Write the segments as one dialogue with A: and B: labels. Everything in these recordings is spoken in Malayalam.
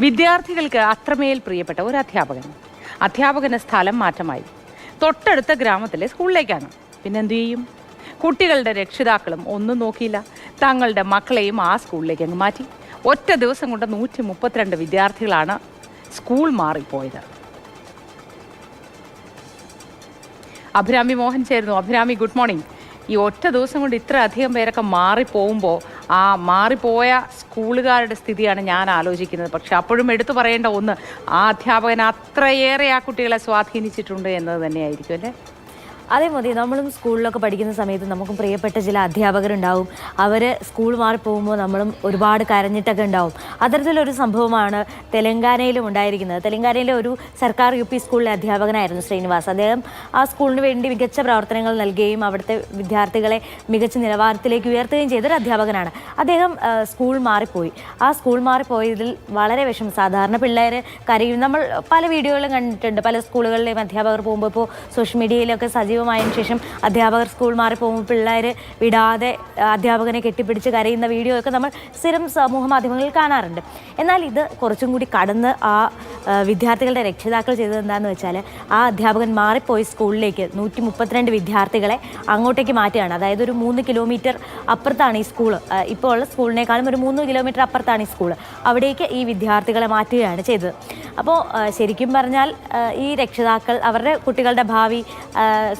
A: വിദ്യാർത്ഥികൾക്ക് അത്രമേൽ പ്രിയപ്പെട്ട ഒരു അധ്യാപകൻ. അധ്യാപകന് സ്ഥലം മാറ്റമായി. തൊട്ടടുത്ത ഗ്രാമത്തിലെ സ്കൂളിലേക്കാണ്. പിന്നെന്തു ചെയ്യും? കുട്ടികളുടെ രക്ഷിതാക്കളും ഒന്നും നോക്കിയില്ല. തങ്ങളുടെ മക്കളെയും ആ സ്കൂളിലേക്ക് അങ്ങ് മാറ്റി. ഒറ്റ ദിവസം കൊണ്ട് നൂറ്റി മുപ്പത്തിരണ്ട് വിദ്യാർത്ഥികളാണ് സ്കൂൾ മാറിപ്പോയത്. അഭിരാമി മോഹൻ ചേരുന്നു. Abhirami good morning. ഈ ഒറ്റ ദിവസം കൊണ്ട് ഇത്ര അധികം പേരൊക്കെ മാറിപ്പോകുമ്പോൾ ആ മാറിപ്പോയ സ്കൂളുകാരുടെ സ്ഥിതിയാണ് ഞാൻ ആലോചിക്കുന്നത്. പക്ഷെ അപ്പോഴും എടുത്തു പറയേണ്ട ഒന്ന് ആ അധ്യാപകൻ അത്രയേറെ ആ കുട്ടികളെ സ്വാധീനിച്ചിട്ടുണ്ട് എന്നത് തന്നെയായിരിക്കും അല്ലേ?
B: അതേ മതി നമ്മളും സ്കൂളിലൊക്കെ പഠിക്കുന്ന സമയത്ത് നമുക്കും പ്രിയപ്പെട്ട ചില അധ്യാപകരുണ്ടാവും. അവർ സ്കൂൾ മാറി പോകുമ്പോൾ നമ്മളും ഒരുപാട് കരഞ്ഞിട്ടൊക്കെ ഉണ്ടാവും. അത്തരത്തിലൊരു സംഭവമാണ് തെലങ്കാനയിലും ഉണ്ടായിരിക്കുന്നത്. തെലങ്കാനയിലെ ഒരു സർക്കാർ യു പി സ്കൂളിലെ അധ്യാപകനായിരുന്നു ശ്രീനിവാസ്. അദ്ദേഹം ആ സ്കൂളിന് വേണ്ടി മികച്ച പ്രവർത്തനങ്ങൾ നൽകുകയും അവിടുത്തെ വിദ്യാർത്ഥികളെ മികച്ച നിലവാരത്തിലേക്ക് ഉയർത്തുകയും ചെയ്തൊരു അധ്യാപകനാണ്. അദ്ദേഹം സ്കൂൾ മാറിപ്പോയി. ആ സ്കൂൾ മാറിപ്പോയതിൽ വളരെ വിഷമം. സാധാരണ പിള്ളേർ കരയും. നമ്മൾ പല വീഡിയോകളും കണ്ടിട്ടുണ്ട്. പല സ്കൂളുകളിലെയും അധ്യാപകർ പോകുമ്പോൾ ഇപ്പോൾ സോഷ്യൽ മീഡിയയിലൊക്കെ സജീവമായതിനു ശേഷം അധ്യാപകർ സ്കൂൾ മാറി പോകുമ്പോൾ പിള്ളേർ വിടാതെ അധ്യാപകനെ കെട്ടിപ്പിടിച്ച് കരയുന്ന വീഡിയോ ഒക്കെ നമ്മൾ സ്ഥിരം സമൂഹ മാധ്യമങ്ങളിൽ കാണാറുണ്ട്. എന്നാൽ ഇത് കുറച്ചും കൂടി കടന്ന് ആ ആ, വിദ്യാർത്ഥികളുടെ രക്ഷിതാക്കൾ ചെയ്തത് എന്താണെന്ന് വെച്ചാൽ ആ അധ്യാപകൻ മാറിപ്പോയി സ്കൂളിലേക്ക് നൂറ്റി മുപ്പത്തിരണ്ട് വിദ്യാർത്ഥികളെ അങ്ങോട്ടേക്ക് മാറ്റുകയാണ്. അതായത് ഒരു മൂന്ന് കിലോമീറ്റർ അപ്പുറത്താണ് ഈ സ്കൂൾ. ഇപ്പോൾ ഉള്ള സ്കൂളിനേക്കാളും ഒരു മൂന്ന് കിലോമീറ്റർ അപ്പുറത്താണ് ഈ സ്കൂൾ. അവിടേക്ക് ഈ വിദ്യാർത്ഥികളെ മാറ്റുകയാണ് ചെയ്തത്. അപ്പോൾ ശരിക്കും പറഞ്ഞാൽ ഈ രക്ഷിതാക്കൾ അവരുടെ കുട്ടികളുടെ ഭാവി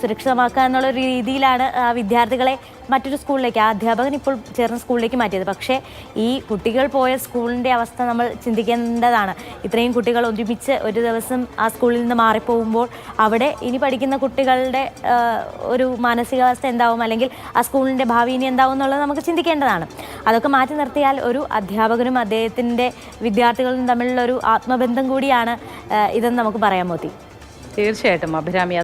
B: സുരക്ഷിതമാക്കുക എന്നുള്ള രീതിയിലാണ് ആ വിദ്യാർത്ഥികളെ മറ്റൊരു സ്കൂളിലേക്ക് ആ അധ്യാപകൻ ഇപ്പോൾ ചേർന്ന സ്കൂളിലേക്ക് മാറ്റിയത്. പക്ഷേ ഈ കുട്ടികൾ പോയ സ്കൂളിന്റെ അവസ്ഥ നമ്മൾ ചിന്തിക്കേണ്ടതാണ്. ഇത്രയും കുട്ടികൾ ഒരുമിച്ച് ഒരു ദിവസം ആ സ്കൂളിൽ നിന്ന് മാറിപ്പോകുമ്പോൾ അവിടെ ഇനി പഠിക്കുന്ന കുട്ടികളുടെ ഒരു മാനസികാവസ്ഥ എന്താവും? അല്ലെങ്കിൽ ആ സ്കൂളിന്റെ ഭാവി ഇനി എന്താവും എന്നുള്ളത് നമുക്ക് ചിന്തിക്കേണ്ടതാണ്. അതൊക്കെ മാറ്റി നിർത്തിയാൽ ഒരു അധ്യാപകനും അദ്ദേഹത്തിന്റെ വിദ്യാർത്ഥികളും തമ്മിലുള്ള ഒരു ആത്മബന്ധം കൂടിയാണ് ഇതെന്ന് നമുക്ക് പറയാൻ മോത്തി.
A: തീർച്ചയായിട്ടും അഭിരാമി.